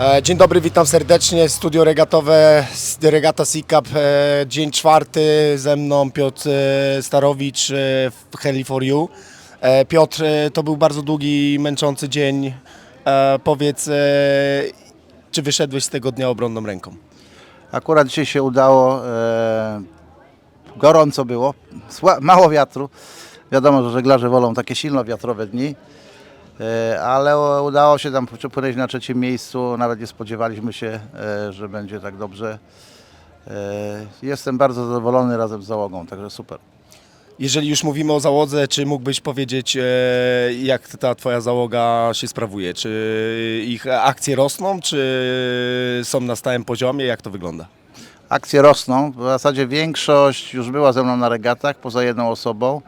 E, Dzień dobry, witam serdecznie. Studio regatowe, Regata SICAP, e, dzień czwarty. Ze mną Piotr e, Starowicz w Heli for You. Piotr, to był bardzo długi męczący dzień. Powiedz, czy wyszedłeś z tego dnia obronną ręką? Akurat dzisiaj się udało, gorąco było, mało wiatru. Wiadomo, że żeglarze wolą takie silno wiatrowe dni, ale o- udało się tam przypłynąć na trzecim miejscu. Nawet nie spodziewaliśmy się, e, że będzie tak dobrze. E, jestem bardzo zadowolony razem z załogą, także super. Jeżeli już mówimy o załodze, czy mógłbyś powiedzieć, e, jak ta twoja załoga się sprawuje? Czy ich akcje rosną, czy są na stałym poziomie? Jak to wygląda? Akcje rosną. W zasadzie większość już była ze mną na regatach, poza jedną osobą.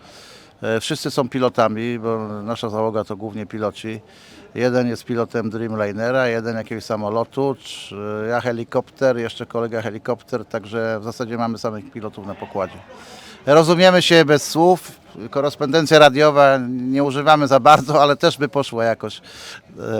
E, Wszyscy są pilotami, bo nasza załoga to głównie piloci. Jeden jest pilotem Dreamlinera, jeden jakiegoś samolotu, czy ja helikopter, jeszcze kolega helikopter, także w zasadzie mamy samych pilotów na pokładzie. Rozumiemy się bez słów, korespondencja radiowa nie używamy za bardzo, ale też by poszła jakoś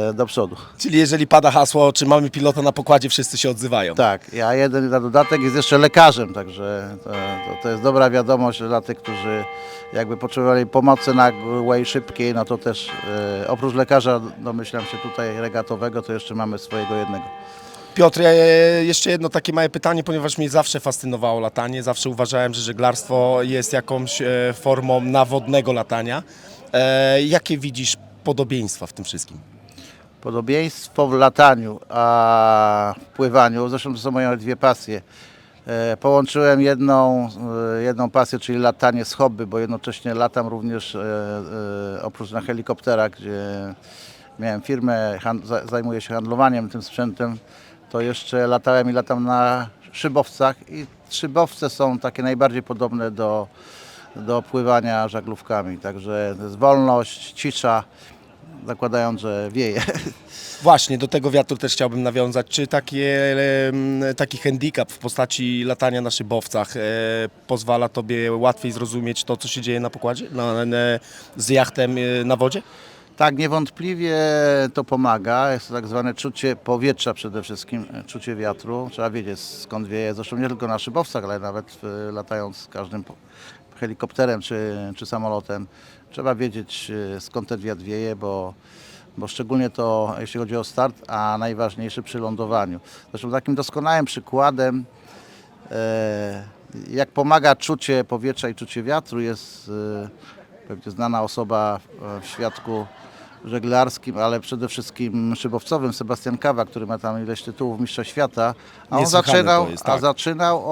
e, do przodu. Czyli jeżeli pada hasło, czy mamy pilota na pokładzie, wszyscy się odzywają. Tak, ja jeden na dodatek jest jeszcze lekarzem, także to, to, to jest dobra wiadomość dla tych, którzy jakby potrzebowali pomocy nagłej, szybkiej, no to też e, oprócz lekarza domyślam się tutaj regatowego, to jeszcze mamy swojego jednego. Piotr, jeszcze jedno takie małe pytanie, ponieważ mnie zawsze fascynowało latanie. Zawsze uważałem, że żeglarstwo jest jakąś e, formą nawodnego latania. E, jakie widzisz podobieństwa w tym wszystkim? Podobieństwo w lataniu, a w pływaniu, zresztą to są moje dwie pasje. E, Połączyłem jedną, jedną pasję, czyli latanie z hobby, bo jednocześnie latam również oprócz na helikopterach, gdzie miałem firmę, zajmuję się handlowaniem tym sprzętem, to jeszcze latałem i latam na szybowcach i szybowce są takie najbardziej podobne do, do pływania żaglówkami, także to jest wolność, cisza, zakładając, że wieje. Właśnie, do tego wiatru też chciałbym nawiązać. Czy takie, taki handicap w postaci latania na szybowcach e, pozwala Tobie łatwiej zrozumieć to, co się dzieje na pokładzie, na, na, z jachtem e, na wodzie? Tak, niewątpliwie to pomaga. Jest to tak zwane czucie powietrza przede wszystkim, e, czucie wiatru. Trzeba wiedzieć skąd wieje, zresztą nie tylko na szybowcach, ale nawet e, latając każdym helikopterem czy, czy samolotem. Trzeba wiedzieć e, skąd ten wiatr wieje, bo, bo szczególnie to jeśli chodzi o start, a najważniejszy przy lądowaniu. Zresztą takim doskonałym przykładem Jak pomaga czucie powietrza i czucie wiatru jest pewnie znana osoba w świadku żeglarskim, ale przede wszystkim szybowcowym, Sebastian Kawa, który ma tam ileś tytułów mistrza świata, a on Niesłychane zaczynał, to jest, a tak. zaczynał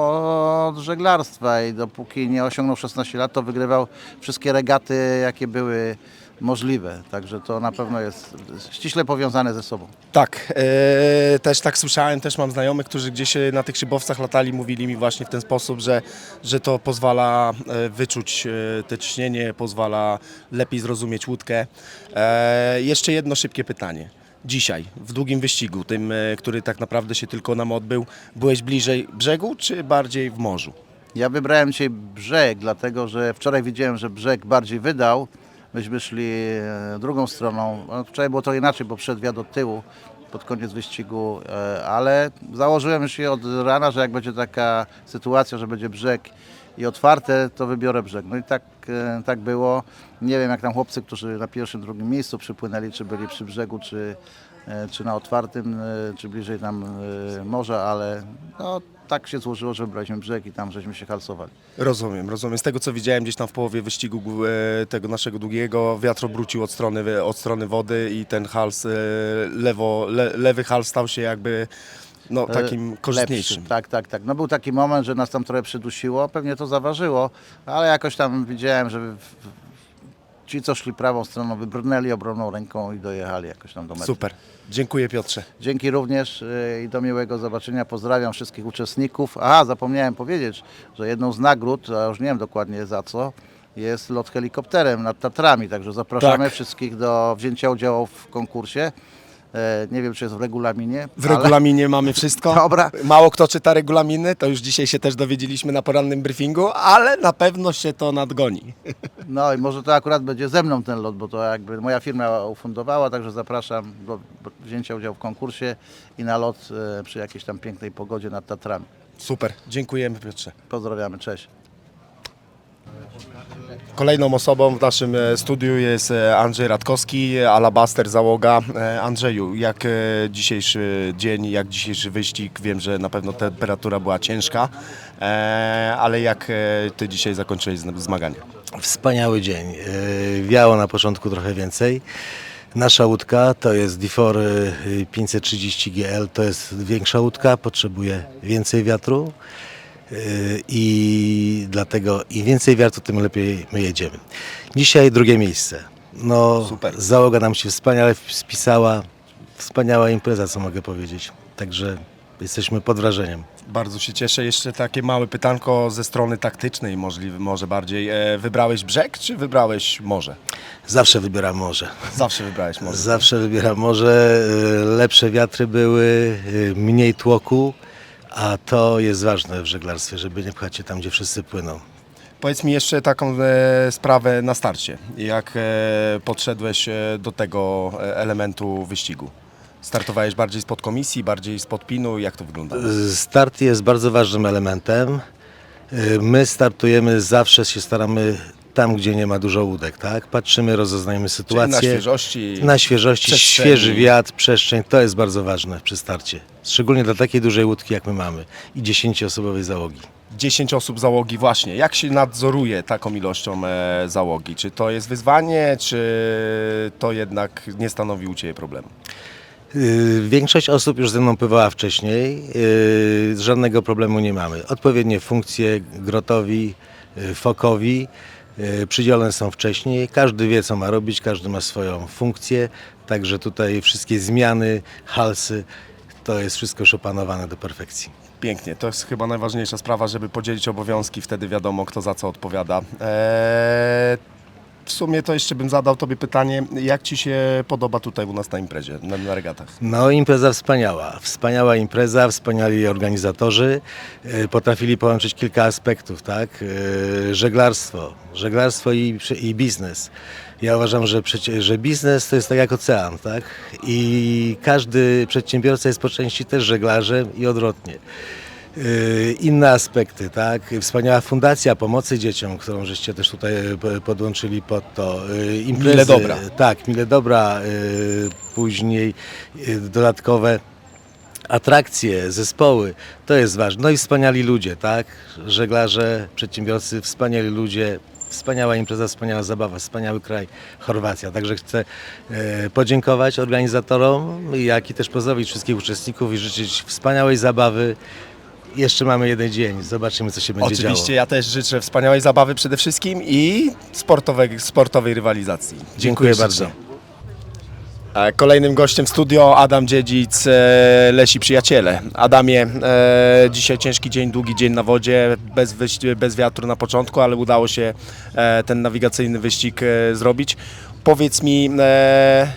od żeglarstwa i dopóki nie osiągnął 16 lat, to wygrywał wszystkie regaty, jakie były możliwe. Także to na pewno jest ściśle powiązane ze sobą. Tak, e, też tak słyszałem, też mam znajomych, którzy gdzieś e, na tych szybowcach latali, mówili mi właśnie w ten sposób, że, że to pozwala e, wyczuć e, te ciśnienie, pozwala lepiej zrozumieć łódkę. E, jeszcze jedno szybkie pytanie. Dzisiaj, w długim wyścigu, tym, który tak naprawdę się tylko nam odbył, byłeś bliżej brzegu, czy bardziej w morzu? Ja wybrałem dzisiaj brzeg, dlatego że wczoraj widziałem, że brzeg bardziej wydał. Myśmy szli e, drugą stroną. No, Wczoraj było to inaczej, bo wiatr od tyłu pod koniec wyścigu, e, ale założyłem się od rana, że jak będzie taka sytuacja, że będzie brzeg i otwarte, to wybiorę brzeg. No i tak, e, tak było. Nie wiem jak tam chłopcy, którzy na pierwszym, drugim miejscu przypłynęli, czy byli przy brzegu, czy, czy na otwartym, czy bliżej tam morza, ale no, tak się złożyło, że wybraliśmy brzeg i tam żeśmy się halsowali. Rozumiem, rozumiem. Z tego co widziałem gdzieś tam w połowie wyścigu e, tego naszego długiego, wiatr obrócił od strony, od strony wody i ten hals, e, lewo, le, lewy hals stał się jakby no, takim korzystniejszym. Lepszy. Tak, tak, tak. No był taki moment, że nas tam trochę przydusiło, pewnie to zaważyło, ale jakoś tam widziałem, że w- w- ci, co szli prawą stroną, wybrnęli obronną ręką i dojechali jakoś tam do mety. Super. Dziękuję Piotrze. Dzięki również y, i do miłego zobaczenia. Pozdrawiam wszystkich uczestników. Aha, zapomniałem powiedzieć, że jedną z nagród, a już nie wiem dokładnie za co, jest lot helikopterem nad Tatrami, także zapraszamy Tak. wszystkich do wzięcia udziału w konkursie. E, Nie wiem, czy jest w regulaminie. W ale- regulaminie mamy wszystko. Dobra. Mało kto czyta regulaminy, to już dzisiaj się też dowiedzieliśmy na porannym briefingu, ale na pewno się to nadgoni. No i może to akurat będzie ze mną ten lot, bo to jakby moja firma ufundowała, także zapraszam do wzięcia udziału w konkursie i na lot e, przy jakiejś tam pięknej pogodzie nad Tatrami. Super, dziękujemy Piotrze. Pozdrawiamy, cześć. Kolejną osobą w naszym e, studiu jest e, Andrzej Radkowski, Alabaster Załoga. E, Andrzeju, jak dzisiejszy dzień, jak dzisiejszy wyścig? Wiem, że na pewno temperatura była ciężka, ale jak Ty dzisiaj zakończyłeś zmaganie? Wspaniały dzień. Wiało na początku trochę więcej. Nasza łódka to jest Difor yy, 530 GL, to jest większa łódka, potrzebuje więcej wiatru i dlatego im więcej wiatru, tym lepiej my jedziemy. Dzisiaj drugie miejsce. No, Super. załoga nam się wspaniale spisała. Wspaniała impreza, co mogę powiedzieć. Także jesteśmy pod wrażeniem. Bardzo się cieszę. Jeszcze takie małe pytanko ze strony taktycznej, możliwe, może bardziej. E, Wybrałeś brzeg, czy wybrałeś morze? Zawsze wybieram morze. Zawsze wybrałeś morze. Zawsze wybieram morze. y, Lepsze wiatry były, y, mniej tłoku, a to jest ważne w żeglarstwie, żeby nie pchać się tam, gdzie wszyscy płyną. Powiedz mi jeszcze taką e, sprawę na starcie. Jak e, podszedłeś e, do tego e, elementu wyścigu? Startowałeś bardziej spod komisji, bardziej spod pinu? Jak to wygląda? Y, Start jest bardzo ważnym elementem. Y, My startujemy, zawsze się staramy tam, gdzie nie ma dużo łódek, tak? Patrzymy, rozeznajemy sytuację. na świeżości. Na świeżości, przestrzeni. świeży wiatr, przestrzeń, to jest bardzo ważne przy starcie. Szczególnie dla takiej dużej łódki, jak my mamy i 10-osobowej załogi. 10 osób załogi właśnie. Jak się nadzoruje taką ilością e, załogi? Czy to jest wyzwanie, czy to jednak nie stanowi u Ciebie problemu? Yy, Większość osób już ze mną pływała wcześniej, yy, żadnego problemu nie mamy. Odpowiednie funkcje grotowi, yy, fokowi przydzielone są wcześniej. Każdy wie, co ma robić, każdy ma swoją funkcję, także tutaj wszystkie zmiany, halsy, to jest wszystko już opanowane do perfekcji. Pięknie, to jest chyba najważniejsza sprawa, żeby podzielić obowiązki, wtedy wiadomo kto za co odpowiada. Eee, w sumie to jeszcze bym zadał Tobie pytanie, jak Ci się podoba tutaj u nas na imprezie, na, na regatach? No, impreza wspaniała. Wspaniała impreza, wspaniali organizatorzy. E, Potrafili połączyć kilka aspektów, tak? E, Żeglarstwo, żeglarstwo i, i biznes. Ja uważam, że, że biznes to jest tak jak ocean, tak? I każdy przedsiębiorca jest po części też żeglarzem i odwrotnie. Yy, Inne aspekty, tak? Wspaniała fundacja pomocy dzieciom, którą żeście też tutaj po- podłączyli pod to. Yy, Imprezy, Mile dobra. Tak, mile dobra. Później dodatkowe atrakcje, zespoły, to jest ważne. No i wspaniali ludzie, tak? Żeglarze, przedsiębiorcy, wspaniali ludzie, wspaniała impreza, wspaniała zabawa, wspaniały kraj, Chorwacja. Także chcę podziękować organizatorom, jak i też pozdrowić wszystkich uczestników i życzyć wspaniałej zabawy. Jeszcze mamy jeden dzień, zobaczymy co się będzie Oczywiście działo. ja też życzę wspaniałej zabawy przede wszystkim i sportowej, sportowej rywalizacji. Dziękuję ślicznie. bardzo. E, Kolejnym gościem w studio Adam Dziedzic, e, Lesi Przyjaciele. Adamie, e, dzisiaj ciężki dzień, długi dzień na wodzie, bez, wyś- bez wiatru na początku, ale udało się e, ten nawigacyjny wyścig e, zrobić. Powiedz mi, e,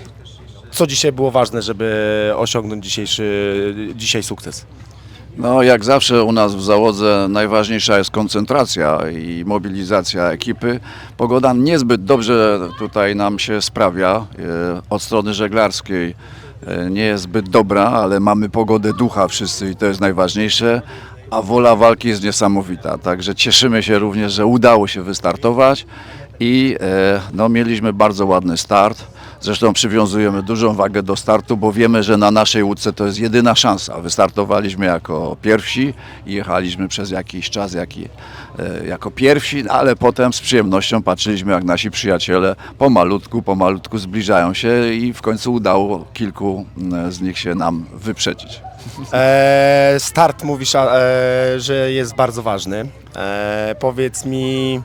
co dzisiaj było ważne, żeby osiągnąć dzisiejszy, dzisiaj sukces? No, jak zawsze u nas w załodze najważniejsza jest koncentracja i mobilizacja ekipy. Pogoda niezbyt dobrze tutaj nam się sprawia. E, Od strony żeglarskiej e, nie jest zbyt dobra, ale mamy pogodę ducha wszyscy i to jest najważniejsze. A wola walki jest niesamowita, także cieszymy się również, że udało się wystartować i e, no, mieliśmy bardzo ładny start. Zresztą przywiązujemy dużą wagę do startu, bo wiemy, że na naszej łódce to jest jedyna szansa. Wystartowaliśmy jako pierwsi i jechaliśmy przez jakiś czas e, jako pierwsi, ale potem z przyjemnością patrzyliśmy, jak nasi przyjaciele pomalutku, pomalutku zbliżają się i w końcu udało kilku mm, z nich się nam wyprzedzić. E, start mówisz, e, że jest bardzo ważny. E, powiedz mi,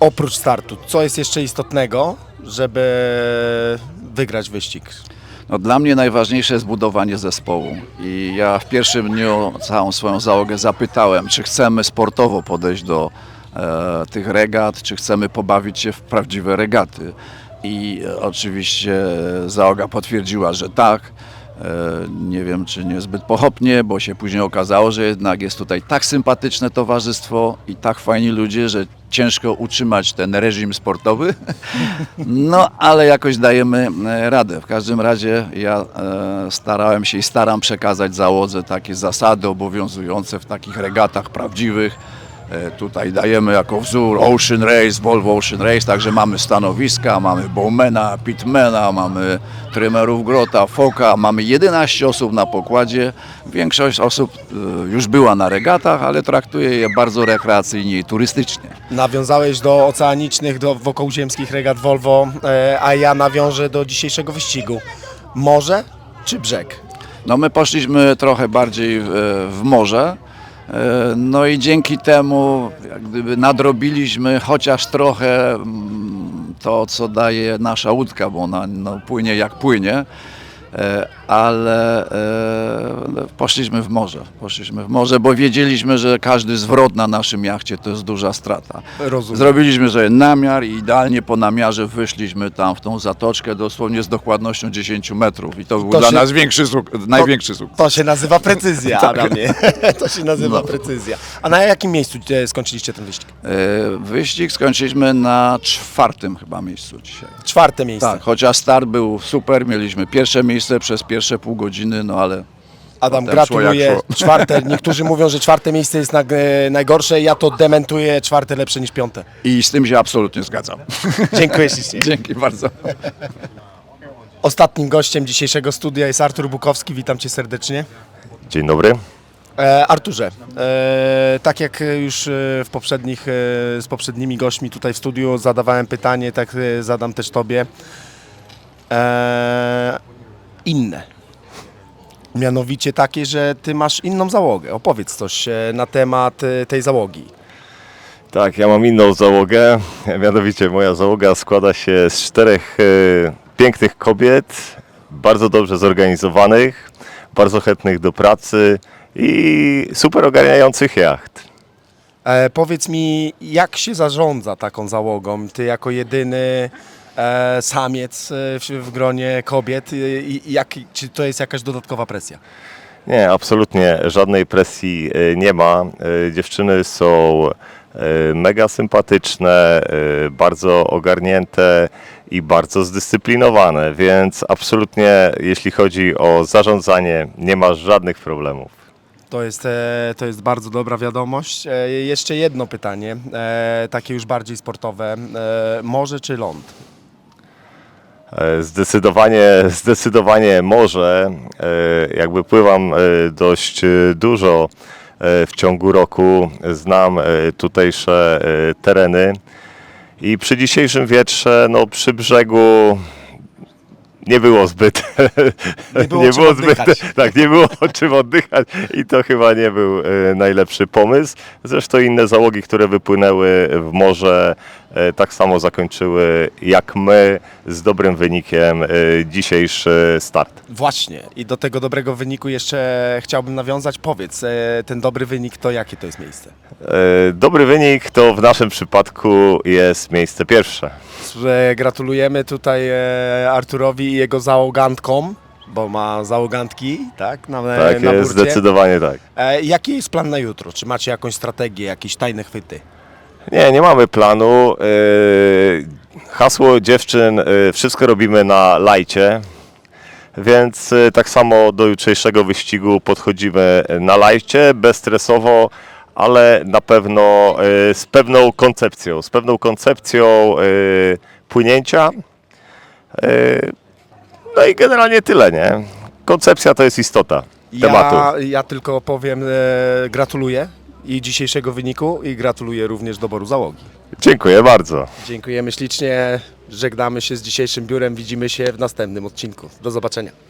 oprócz startu, co jest jeszcze istotnego, żeby wygrać wyścig? No, dla mnie najważniejsze jest budowanie zespołu i ja w pierwszym dniu całą swoją załogę zapytałem, czy chcemy sportowo podejść do e, tych regat, czy chcemy pobawić się w prawdziwe regaty. i e, oczywiście załoga potwierdziła, że tak. E, Nie wiem, czy niezbyt pochopnie, bo się później okazało, że jednak jest tutaj tak sympatyczne towarzystwo i tak fajni ludzie, że ciężko utrzymać ten reżim sportowy. No, ale jakoś dajemy e, radę. W każdym razie ja e, starałem się i staram przekazać załodze takie zasady obowiązujące w takich regatach prawdziwych. E, Tutaj dajemy jako wzór Ocean Race, Volvo Ocean Race, także mamy stanowiska, mamy bowmana, pitmana, mamy trymerów grota, foka, mamy 11 osób na pokładzie. Większość osób e, już była na regatach, ale traktuje je bardzo rekreacyjnie i turystycznie. Nawiązałeś do oceanicznych, do wokołziemskich regat Volvo, e, a ja nawiążę do dzisiejszego wyścigu. Morze czy brzeg? No my poszliśmy trochę bardziej w morze. E, No i dzięki temu jak gdyby nadrobiliśmy chociaż trochę mm, to, co daje nasza łódka, bo ona no, płynie jak płynie, ale e, poszliśmy w morze. Poszliśmy w morze, bo wiedzieliśmy, że każdy zwrot na naszym jachcie to jest duża strata. Rozumiem. Zrobiliśmy sobie namiar i idealnie po namiarze wyszliśmy tam w tą zatoczkę dosłownie z dokładnością 10 metrów i to był To dla się- nas większy suk- największy sukces. To się nazywa precyzja, Adamie. To się nazywa No. precyzja. A na jakim miejscu e, skończyliście ten wyścig? E, Wyścig skończyliśmy na czwartym chyba miejscu dzisiaj. Czwarte miejsce. Tak, chociaż start był super, mieliśmy pierwsze miejsce przez pierwsze pół godziny, no ale Adam, Potem gratuluję. Czwarte, niektórzy mówią, że czwarte miejsce jest najgorsze, ja to dementuję, czwarte lepsze niż piąte. i z tym się absolutnie zgadzam. Dziękuję ślicznie. Dzięki bardzo. Ostatnim gościem dzisiejszego studia jest Artur Bukowski, witam Cię serdecznie. Dzień dobry. E, Arturze, e, tak jak już e, w poprzednich, z poprzednimi gośćmi tutaj w studiu zadawałem pytanie, tak zadam też Tobie. Inne. Mianowicie takie, że Ty masz inną załogę. Opowiedz coś e, na temat e, tej załogi. Tak, ja mam inną załogę. Mianowicie moja załoga składa się z czterech e, pięknych kobiet, bardzo dobrze zorganizowanych, bardzo chętnych do pracy i super ogarniających jacht. E, powiedz mi, jak się zarządza taką załogą? Ty jako jedyny samiec e, w, gronie kobiet, e, i, jak, czy to jest jakaś dodatkowa presja? Nie, absolutnie żadnej presji e, nie ma. E, Dziewczyny są e, mega sympatyczne, e, bardzo ogarnięte i bardzo zdyscyplinowane, więc absolutnie jeśli chodzi o zarządzanie nie ma żadnych problemów. To jest, e, to jest bardzo dobra wiadomość. E, jeszcze jedno pytanie, e, takie już bardziej sportowe. E, morze czy ląd? E, Zdecydowanie, zdecydowanie może. E, Jakby pływam e, dość dużo w ciągu roku, znam tutejsze tereny i przy dzisiejszym wietrze, no przy brzegu nie było zbyt, Nie było czym oddychać. tak, nie było o czym oddychać i to chyba nie był najlepszy pomysł. Zresztą inne załogi, które wypłynęły w morze, tak samo zakończyły jak my z dobrym wynikiem e, dzisiejszy start. Właśnie. I do tego dobrego wyniku jeszcze chciałbym nawiązać. Powiedz, e, ten dobry wynik to jakie to jest miejsce? E, Dobry wynik to w naszym przypadku jest miejsce pierwsze. Gratulujemy tutaj e, Arturowi i jego załogantkom, bo ma załogantki, tak? Na, Tak na jest, burcie. zdecydowanie tak. E, jaki jest plan na jutro? Czy macie jakąś strategię, jakieś tajne chwyty? Nie, nie mamy planu. Yy, Hasło dziewczyn, yy, wszystko robimy na lajcie. Więc yy, tak samo do jutrzejszego wyścigu podchodzimy na lajcie, bezstresowo, ale na pewno z pewną koncepcją, z pewną koncepcją płynięcia. No i generalnie tyle, nie? Koncepcja to jest istota tematu. Ja, ja tylko powiem, e, gratuluję i dzisiejszego wyniku i gratuluję również doboru załogi. Dziękuję bardzo. Dziękujemy ślicznie, żegnamy się z dzisiejszym biurem, widzimy się w następnym odcinku. Do zobaczenia.